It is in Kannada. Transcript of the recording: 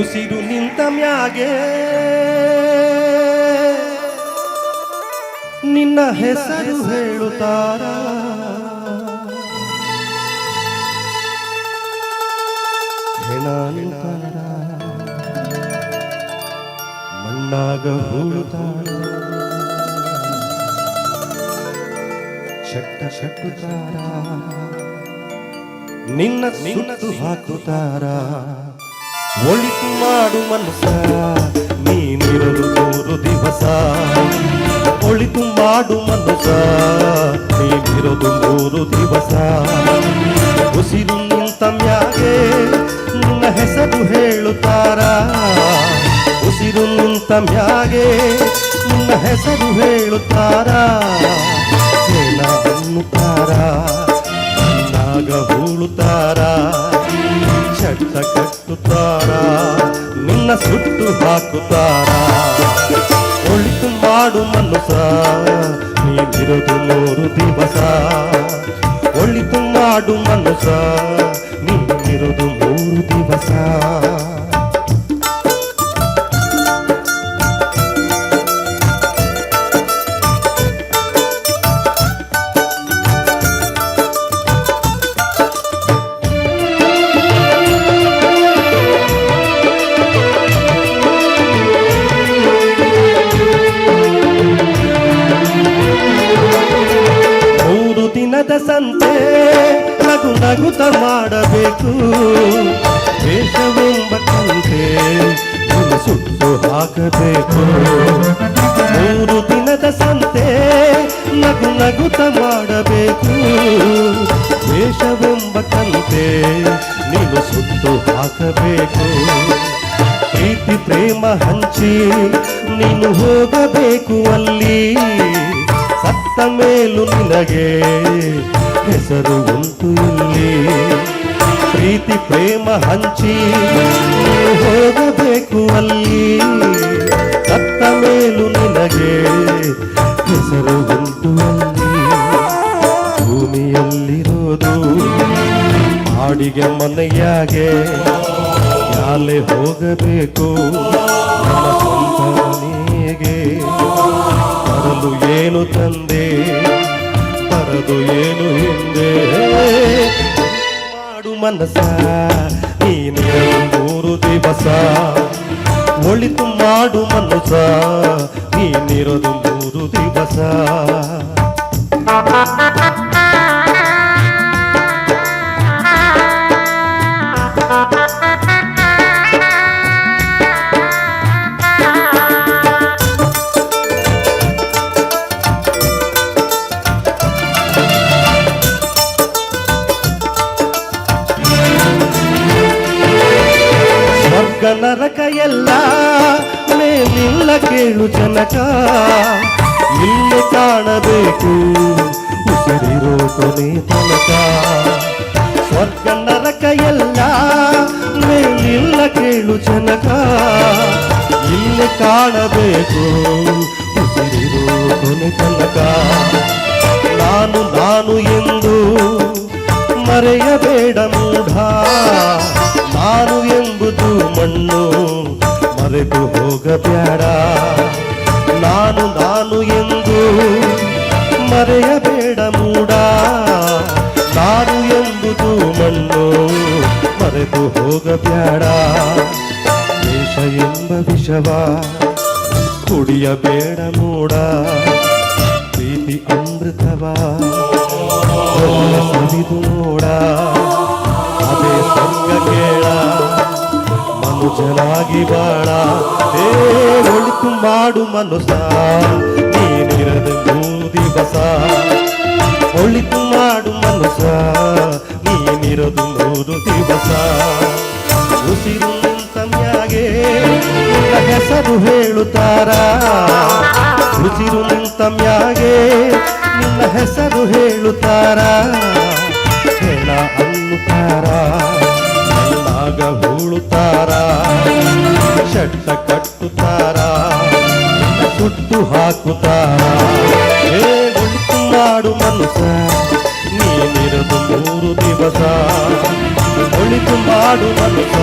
ಉಸಿರು ನಿಂತ ಮ್ಯಾಗೆ. ನಿನ್ನ ಹೆಸರು ಹೇಳುತ್ತಾರ? ಹೆಣ ನಿಂತಾರ? ಮಣ್ಣಾಗ ಹೂಳುತ್ತಾರ? ಚಟ್ಟ ಕಟ್ಟುತ್ತಾರ ನಿನ್ನ ಸುತ್ತು ಹಾಕುತ್ತಾರ? ಒಳಿತು ಮಾಡು ಮನಸ ನೀನಿರಲು ಮೂರು ದಿವಸ. ಒಳಿತು ಮಾಡು ಮನಸ ನೀನಿರಲು ಮೂರು ದಿವಸ. ಉಸಿರು ನಿಂತ ಮ್ಯಾಗೆ ನಿನ್ನ ಹೆಸರು ಹೇಳುತ್ತಾರ. ಉಸಿರು ನಿಂತ ಮ್ಯಾಗೆ ನಿನ್ನ ಹೆಸರು ಹೇಳುತ್ತಾರ. ಹೇಳ ಅನ್ನುತ್ತಾರ ಹೂಳುತ್ತಾರ. ಚಟ್ಟ ಕಟ್ಟುತ್ತಾರ ನಿನ್ನ ಸುಟ್ಟು ಹಾಕುತ್ತಾರ ಒಳಿತು ಮಾಡು ಮನುಸ ನೀನಿರೋದು ಮೂರು ದಿವಸ ಒಳಿತು ಮಾಡು ಮನುಸ ನೀನಿರೋದು ಮೂರು ದಿವಸ ಮೂರು ದಿನದ ಸಂತೆ ನಗು ನಗುತ ಮಾಡಬೇಕು ವೇಷವೆಂಬ ಕಂತೆ ನಿನ್ನ ಸುಟ್ಟು ಹಾಕಬೇಕು ಮೂರು ದಿನದ ಸಂತೆ ನಗು ನಗುತ ಮಾಡಬೇಕು ವೇಷವೆಂಬ ಕಂತೆ ನೀನು ಸುಟ್ಟು ಹಾಕಬೇಕು ಪ್ರೀತಿ ಪ್ರೇಮ ಹಂಚಿ ನೀನು ಹೋಗಬೇಕು ಅಲ್ಲಿ ಸತ್ತ ಮೇಲೂ ನಿನಗೆ ಹೆಸರು ಉಂಟು ಇಲ್ಲಿ. ಪ್ರೀತಿ, ಪ್ರೇಮ ಹಂಚಿ ಹೋಗಬೇಕು ಅಲ್ಲಿ. ಸತ್ತ ಮೇಲೂ ನಿನಗೆ ಹೆಸರು ಉಂಟು ಅಲ್ಲಿ. ಭೂಮಿಯಲ್ಲಿರೋದು ಹಾಡಿಗೆ ಮನೆಯಾಗೆ. ಯಾಲೆ ಹೋಗಬೇಕು, ನಮ್ಮ ಸ್ವಂತ ಮನೆಗೆ. ತರದು ಏನು ಹಿಂದೆ ಮಾಡು ಮನಸ ನೀನಿರಲು ಮೂರು ದಿವಸ ಒಳಿತು ಮಾಡು ಮನಸ ನೀನಿರೋದು ಮೂರು ದಿವಸ ನರಕ ಎಲ್ಲ ಮೇಲಿಲ್ಲ ಕೇಳು ಜನಕ ಇಲ್ಲಿ ಕಾಣಬೇಕು ಉಸಿರಿರೋ ಕೊನೆ ತನಕ ಸ್ವರ್ಗ ನರಕ ಎಲ್ಲ ಮೇಲಿಲ್ಲ ಕೇಳು ಜನಕ ಇಲ್ಲಿ ಕಾಣಬೇಕು ಉಸಿರಿರೋ ಕೊನೆ ತನಕ ನಾನು ನಾನು ಎಂದು ಮರೆಯಬೇಡ ಮೂಢ ನಾನು ಎಂಬುದು ಮಣ್ಣು ಮರೆತು ಹೋಗಬೇಡ ನಾನು ನಾನು ಎಂದು ಮರೆಯಬೇಡ ಮೂಡ ನಾನು ಎಂಬುದು ಮಣ್ಣು ಮರೆತು ಹೋಗಬೇಡ ದೇಶ ಎಂಬ ವಿಷವ ಕುಡಿಯಬೇಡ ಮೂಡ ಪ್ರೀತಿ ಅಮೃತವಾ ಒಳ್ಳೆ ಸವಿದು ನೋಡ ಅದೇ ಸ್ವರ್ಗ ಕೇಳ ಮನುಜನಾಗಿ ಬಾಳ. ಏ, ಒಳಿತು ಮಾಡು ಮನುಸ ನೀನಿರದ ಮೂದಿ ಬಸ ಒಳಿತು ಮಾಡು ಮನುಸ ನೀನಿರದು ಮೂರು ದಿವಸ ಉಸಿರು ನಿಂತಮ್ಯಾಗೆ ಹೆಸರು ಹೇಳುತ್ತಾರ. ಉಸಿರು ನಿಂತಮ್ಯಾಗೆ ನಿನ್ನ ಹೆಸರು ಹೇಳುತ್ತಾರ. ಹೇಳ ಅನ್ನುತ್ತಾರ ಮಣ್ಣಾಗ ಹೂಳುತ್ತಾರ ಚಟ್ಟ ಕಟ್ಟುತ್ತಾರ, ಸುಟ್ಟು ಹಾಕುತ್ತಾರ. ಹೇ ಗುಂಟು ಮಾಡು ಮನುಸ ನೀನಿರದು ಮೂರು ದಿವಸ ಒಳಿತು ಮಾಡು ಮನುಸ